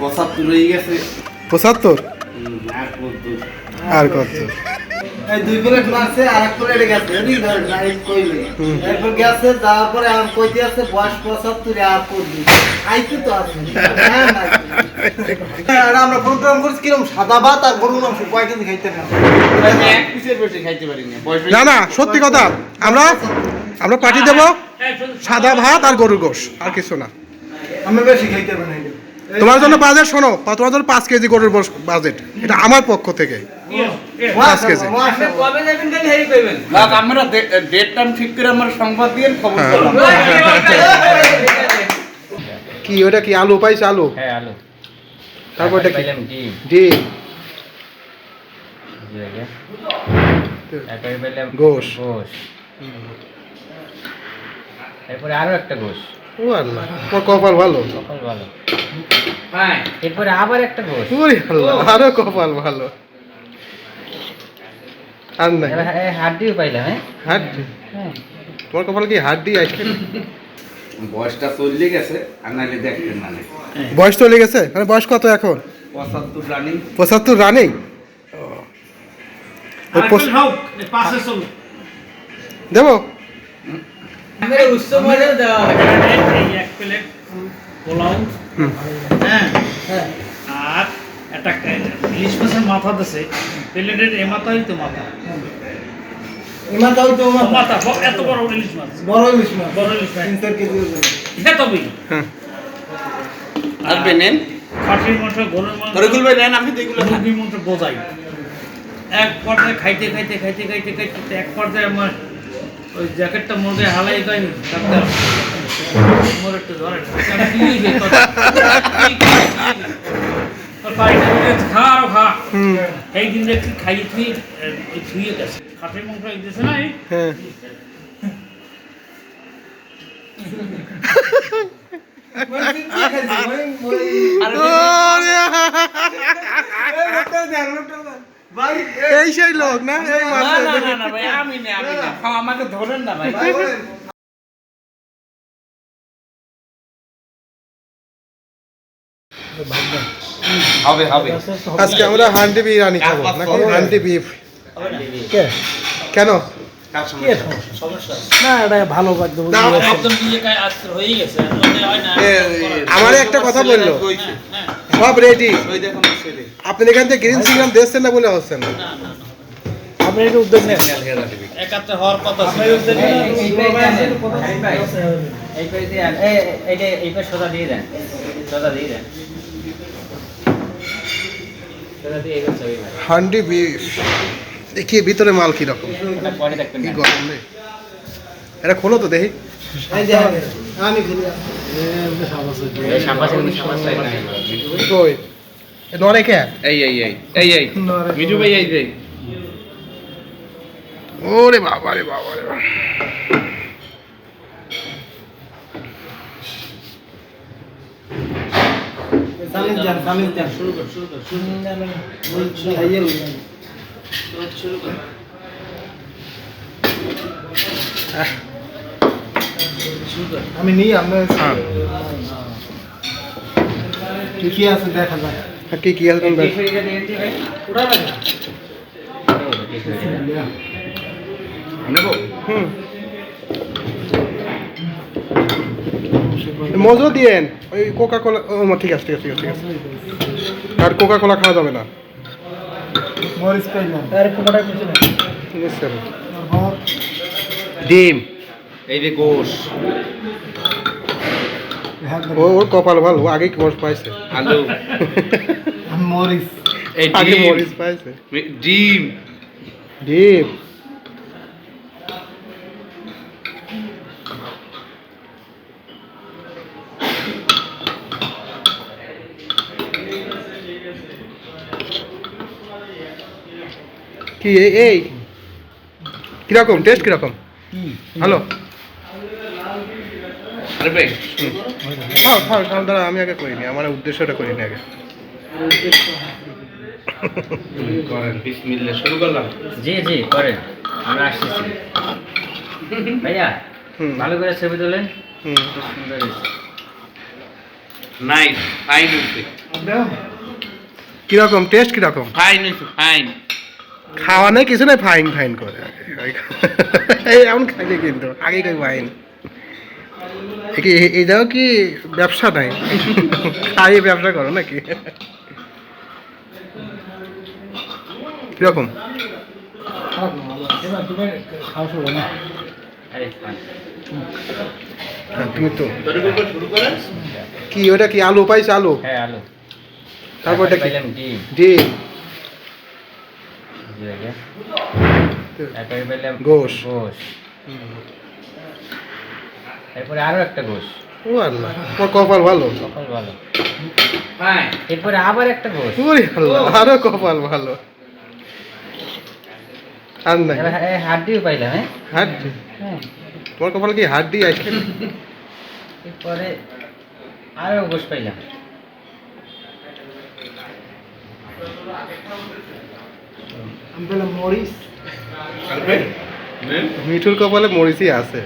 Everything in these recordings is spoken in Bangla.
পঁচাত্তর হয়ে গেছে। পঁচাত্তর? আর কত আর কত এই দুই প্লেট মারছে আর এক প্লেট গেছে। এদিক ধরে লাইট কইলে এরপর গেছে তারপরে আম কইতে আছে বয়স পঁচাত্তর আর করবি আইতে তো আছে। হ্যাঁ, আর আমরা প্রোগ্রাম করছি কীরকম সাদা ভাত আর গরুর মাংস কয় কেজি খাইতে না এক পিসের বেশি খাইতে পারি না। না না সত্যি কথা। আমরা আমরা পার্টি দেবো সাদা ভাত আর গরুর গোশ আর কিছু না। আমরা বেশি খাইতে পারি তোমার জন্য বাজেট শোনো তোমার জন্য পাঁচ কেজি গরুর বাজেট। এটা আমার পক্ষ থেকে। পাঁচ কেজি। কবে যাবেন খালি হেরি কইবেন? যাক, আমরা ডেট টাইম ঠিক করে আমার সংবাদ দিয়ে খবর হ্যাঁ। কি ওটা কি আলু পাইছে আলু? হ্যাঁ আলু। তারপর এটা কি? ডিম। ডিম। তারপরে গোশ। গোশ। এরপরে আরও একটা গোশ। ও আল্লাহ কপাল ভালো? কপাল ভালো। হ্যাঁ। এরপরে আবার একটা গোশ ওরে আল্লাহ আরও কপাল ভালো। আর নাই। হ্যাঁ, হাড্ডিও পাইলাম হ্যাঁ? হাড্ডি? হ্যাঁ। তোমার কপাল কি হাড্ডি বয়সটা চলে গেছে আর দেখতেন বয়স চলে গেছে? মানে বয়স কত এখন? পঁচাত্তর রানিং। পঁচাত্তর রানিং? দেবো? উচ্চ দেওয়া হয় এক প্লেট পোলাও। হ্যাঁ। আর একটা ইলিশ মাছের মাথা দিছে। প্লেটের এ মাথাই তো মাথা। এমা তাও তো মাথা। এত বড় ইলিশ মাছ। বড় ইলিশ মাছ। বড় ইলিশ মাছ। তিন চার কেজি ওজন। এত বই খাসির মাংস গরুর মাংস। তরিকুল ভাই নেন আমি তো এগুলো। মুরগির মাংস বোঝাই। এক পর্যায়ে খাইতে খাইতে খাইতে খাইতে খাইতে এক পর্যায়ে আমার ওই জ্যাকেটটা মুরগে হালাই দেয়নি ডাক্তার মোর একটু ধরে আমি কি হয়েছে? তোর? কি খাই? তোর বাড়িতে বলে, খা আরও খা। এই দিন দেখছি খাইয়ে থুই ছুঁয়ে গেছে। খাসির মাংস দিয়েছে না এই? এই সেই লোক না? এই না না না না ভাই আমি না আমি না। খাও, আমাকে ধরেন না ভাই। ভাই হবে হবে। আজকে আমরা হান্ডি বিরিয়ানি খাব নাকি? হান্ডি বিফ। কেন? হয়ে হয় আমার একটা কথা বলল। সব রেডি ওই আপনি এখান থেকে গ্রিন সিগন্যাল দিচ্ছেন না বলে হচ্ছে না? আপনি উদ্যোগ নেন একাত্রে হওয়ার কথা ছিল। এই পাশে এই- এইটা এই পাশে সোজা দিয়ে দেন। সোজা দিয়ে দেন। সোজা দিয়ে এগোচ্ছে ওই ভাই। হান্ডি বিফ দেখি ভিতরে মাল কীরকম? এটা খোলো তো দেখি। আমি। কই? নরে কে? এই এই এই এই এই। মিজু ভাই এই এই ওরে বাবা রে বাবা রে শুরু। কর শুরু কর শুরু কর। আমি নিই আপনার হ্যাঁ। কি কি আছে দেখা যাক। হ্যাঁ, কি কি আছে কোন হুম। মজো দিয়েন ওই কোকা কোলা ও ঠিক আছে ঠিক আছে ঠিক আছে, ঠিক আছে। আর কোকা কোলা খাওয়া যাবে না। মরিচ পাই না। আরে কোনটা কিছু না? ঠিক আছে। ডিম। এই যে গোশ। ও ওর কপাল ভালো ও আগে কি মরিচ পাইছে। আলু। মরিচ। এই আগে ডিম। মরিচ পাইছে। ডিম। ডিম। কি এই- এই। কীরকম টেস্ট কীরকম? ভালো আরে খাও খাও খাও দাঁড়া আমি আগে করিনি আমার উদ্দেশ্যটা করিনি আগে। করেন বিসমিল্লাহ শুরু করলাম? জি জি করেন আমরা আসতেছি। ভাইয়া ভালো করে ছবি তোলেন। হুম। সুন্দর নাইস ফাইন হয়েছে। কীরকম টেস্ট কীরকম? ফাইন হয়েছে ফাইন খাওয়া নেই কিছু নেই ফাইন ফাইন করে। এই এমন খাইলে কিন্তু আগে কই ফাইন কি এটাও কি ব্যবসা নাই? খাইয়ে ব্যবসা করো নাকি? কীরকম? হ্যাঁ, তুমি তো। কি ওটা কি আলু পাইছে আলু? হ্যাঁ আলু। তারপর এটা কি? ডিম। ডিম। জি, আগে। তারপরে পাইলাম গোশ। গোশ এরপরে আরও একটা গোশ। ও আল্লাহ তোমার কপাল ভালো? কপাল ভালো। এরপরে আবার একটা গোশ। ওরে আল্লাহ আরও কপাল ভালো। আর নাই। হাড্ডিও পাইলাম হ্যাঁ? হাড্ডি? হ্যাঁ। তোমার কপাল কি হাড্ডি আছে? এরপরে আরও গোশ পাইলাম। আমি বললাম মরিস মিঠুর কপালে মরিচই আছে।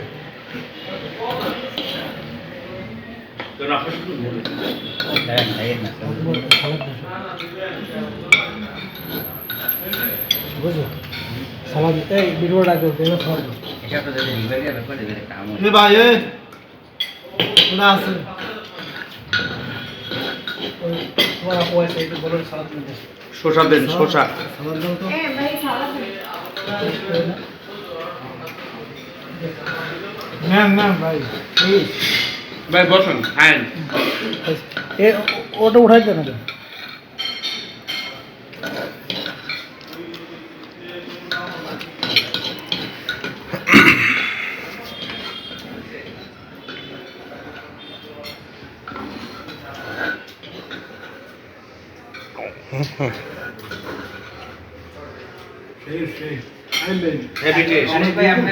শোষা দেন শোষা না না ভাই প্লিজ ভাই বসুন। ফাইন এ ওটা উঠাই দেন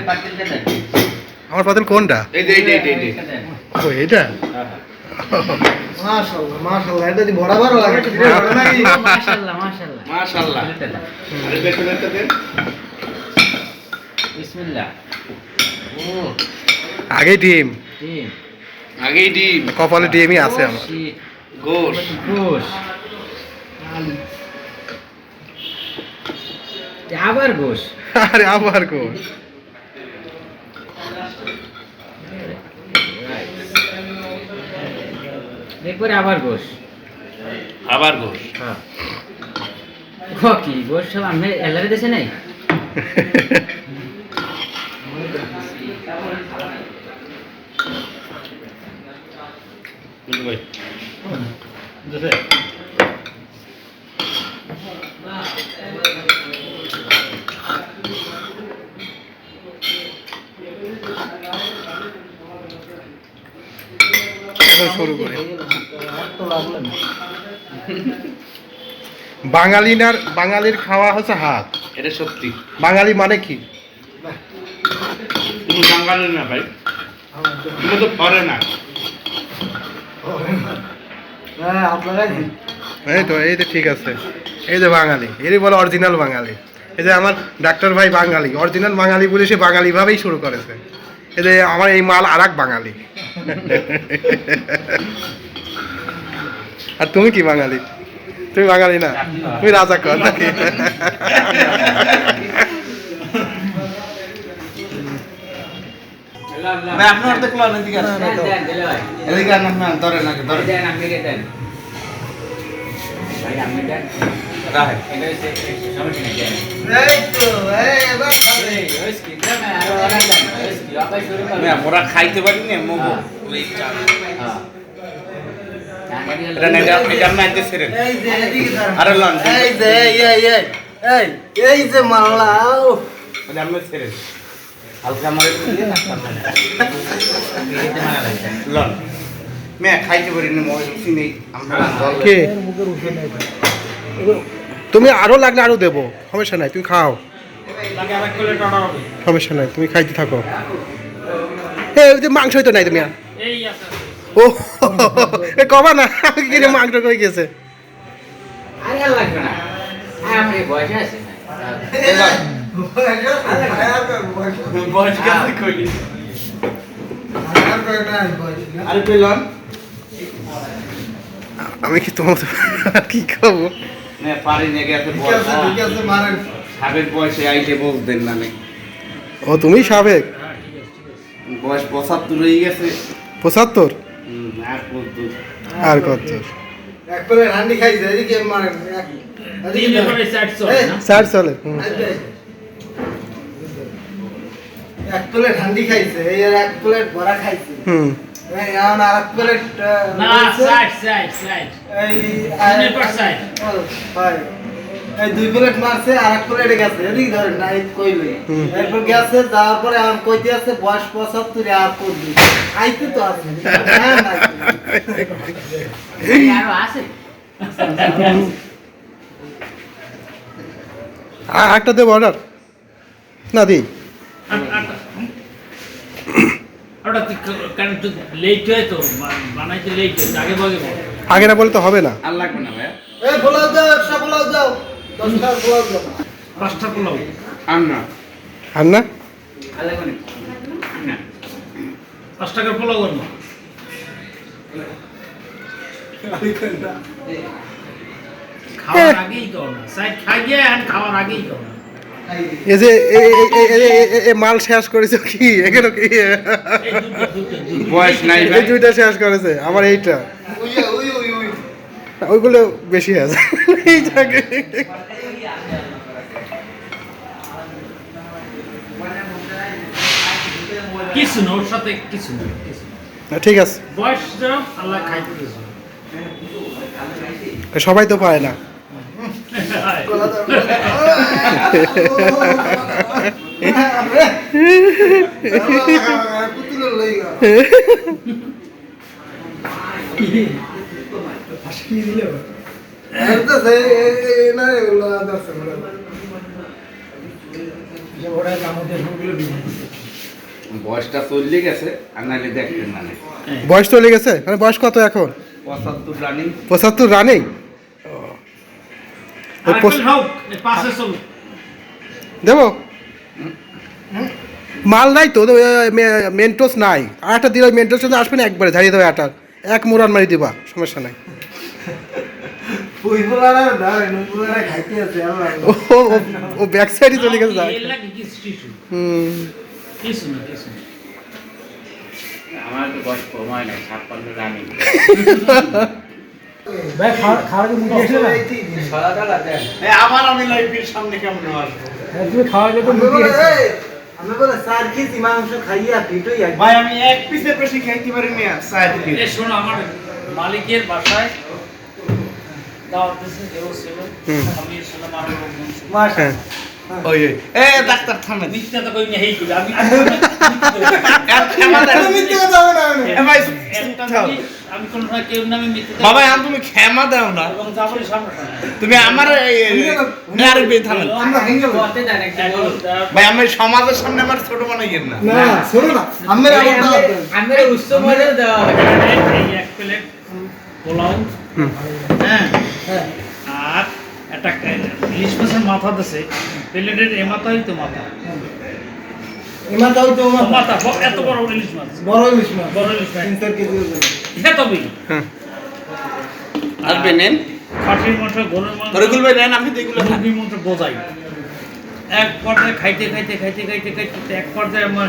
পাঠিয়ে দেন? আমার পাতিল কোনটা? এই যে। এই যে এই যে। ও এটা। মাশাআল্লাহ মাশাআল্লাহ এটা দি বড় বড় লাগে মাশাআল্লাহ মাশাআল্লাহ। মাশাআল্লাহ। আরে পেছনে একটা দেন। বিসমিল্লাহ। ও। আগে ডিম। ডিম। আগেই ডিম। কপালে ডিমই আছে আমার। গোশ। গোশ। আবার গোশ। আরে আবার কোন এরপরে আবার গোশ। আবার গোশ। ও কি গোশ সব আমি এলারে দেশে নাই? শুরু করি। বাঙালিনার বাঙালির খাওয়া হচ্ছে হাত। এটা সত্যি। বাঙালি মানে কি? তুমি বাঙালি না ভাই। তুমি তো ফরে না হ্যাঁ এই তো এই তো ঠিক আছে। এই যে বাঙালি এরই বলে অরিজিনাল বাঙালি। এই যে আমার ডাক্তার ভাই বাঙালি অরিজিনাল বাঙালি বলে সে বাঙালি ভাবেই শুরু করেছে। এই যে আমার এই মাল আর এক বাঙালি। আর তুমি কি বাঙালি? তুমি বাঙালি না? তুমি রাজা কর নাকি। ম্যাম ওরা খাইতে পারি না মগো হ্যাঁ। ওই চাল। হ্যাঁ। টাঙ্গারি হলো- এটা এই। আরে লন এই যে এই এই এই এই এই যে মাল্লা। এটা হালকা মারে না লন। মে খাইতে পারি না মই চিনি আমরা কে মুখের উপরে নেই তুমি আরও লাগলে আরও দেবো সমস্যা নাই তুমি খাও। সমস্যা নাই তুমি খাইতে থাকো। এ ওই যে মাংসই তো নাই তুমি আর। ও এ কবা না কিনে মাংস কই গেছে? আরে লাগবে না। হ্যাঁ, করে না। আরে পেলন আমি কি তোমার কি খাব আছে আছে নে। ও তুমি সাবেক? বয়স পঁচাত্তর হয়ে গেছে। পঁচাত্তর? আর কত? এক প্লেট হান্ডি খাইছে এদিকে মারেন এক- চলে প্লেট হান্ডি খাইছে এই আর এক প্লেট বড়া খাইছে। হুম। এই এখন আর এক প্লেট না সাইড সাইড সাইড এই। ও, ভাই। এই দুই প্লেট মারছে আর এক প্লেটে গেছে। এদিকে না এরপর গেছে যাওয়ার পরে কইতে আছে বয়স পঁচাত্তর আর করবি খাইতে তো আছে আরও আছে। আ- একটা দেবো অর্ডার না দিই হয় বানাইতে লেট আগে না বলে তো হবে না। আর লাগবে না ভাইয়া। পোলাও দাও একশো দাও। পাঁচটা পোলাও পাঁচ টাকার পোলাও খাওয়ার আগেই না সাইড খাই গিয়ে খাওয়ার আগেই না এই যে মাল শেষ করেছে কি? এখানে কি? বয়স নাই এই দুইটা শেষ করেছে আমার এইটা। ওইগুলো বেশি আছে। এইটাকে। কিছু না ওর সাথে কিছু না কিছু না। না, ঠিক আছে। বয়স যেরকম আল্লাহ খাইতে সবাই তো পায় না। বয়সটা চললে গেছে আর নাহলে দেখতেন না বয়স চলে গেছে? মানে বয়স কত এখন? পঁচাত্তর রানিং পঁচাত্তর রানিং চলো। দেবো? মাল নাই তো মেন্টোস নাই। আর একটা দিলে মেন্টোস আসবে না একবারে ঝাড়িয়ে দেবে আটা এক মোড়ান মারি দিবা সমস্যা নাই। ওই পোলারা ধরেন ওই পোলারা খাইতে আছে আল্লাহ ও ও- ও ব্যাক সাইডে চলে গেছে এর লাগে কিছু কিছু হুম। কিছু না কিছু না আমার তো বয়স কম হয় না ছাপ্পান্ন রানি ভাই খাওয়া খাওয়া কি মুখে এসে না? আবার আমি লাইফের সামনে কেমন আসব? তুমি খাওয়া যেতে মুখে এসে আমি বলে স্যার কেজি মাংস খাইয়া ভাই আমি এক পিসের বেশি খাইতে পারি না শোনো আমার মালিকের বাসায় বাবা এখন তুমি ক্ষমা দাও না তুমি আমার। ভাই আমি সমাজের সামনে আমার ছোট বানাইয়েন না না শোনো না হয় পোলাও হ্যাঁ। হ্যাঁ। আর একটা ইলিশ মাছের মাথা দিছে। প্লেটের এ মাথাই তো মাথা। তো মাথা। এত বড় ইলিশ মাছ। বড় ইলিশ মাছ। বড় ইলিশ মাছ। তিন চার কেজি ওজন। এত বই হ্যাঁ। আসবে নেন। খাসির মাংস গরুর মাংস। তরিকুল ভাই নেন আমি তো এগুলো মুরগির মাংস বোঝাই। এক পর্যায়ে খাইতে খাইতে খাইতে খাইতে খাইতে এক পর্যায়ে আমার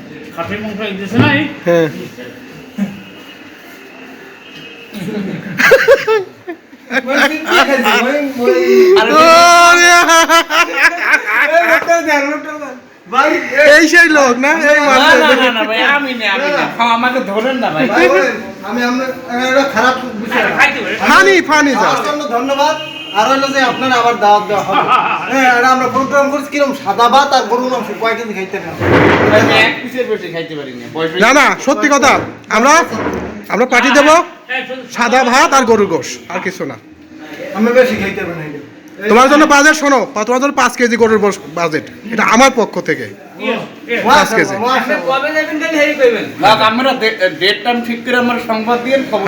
খাসির মাংস এই নাই? হ্যাঁ। এই সেই লোক না? এই মানুষ। না না না ভাই আমি না আমি না। আমাকে ধরেন না ভাই। আমি খারাপ ফানি ফানি ধন্যবাদ। আর হইল যে আপনার আবার দাওয়াত দেওয়া হবে হ্যাঁ এটা আমরা প্রোগ্রাম করছি কীরকম সাদা ভাত আর গরুর মাংস কয় কেজি খাইতে না এক পিসের বেশি খাইতে পারি না না সত্যি কথা আমরা আমরা পাঠিয়ে দেবো সাদা ভাত আর গরুর গোশ আর কিছু না আমি বেশি খাইতে পারি না তোমার জন্য বাজেট শোনো তোমার জন্য পাঁচ কেজি গরুর গোশ বাজেট এটা আমার পক্ষ থেকে ইয়ে, ইয়ে। পাঁচ কেজি আমরা ডেট টাইম ঠিক করে আমার সংবাদ দিয়ে খবর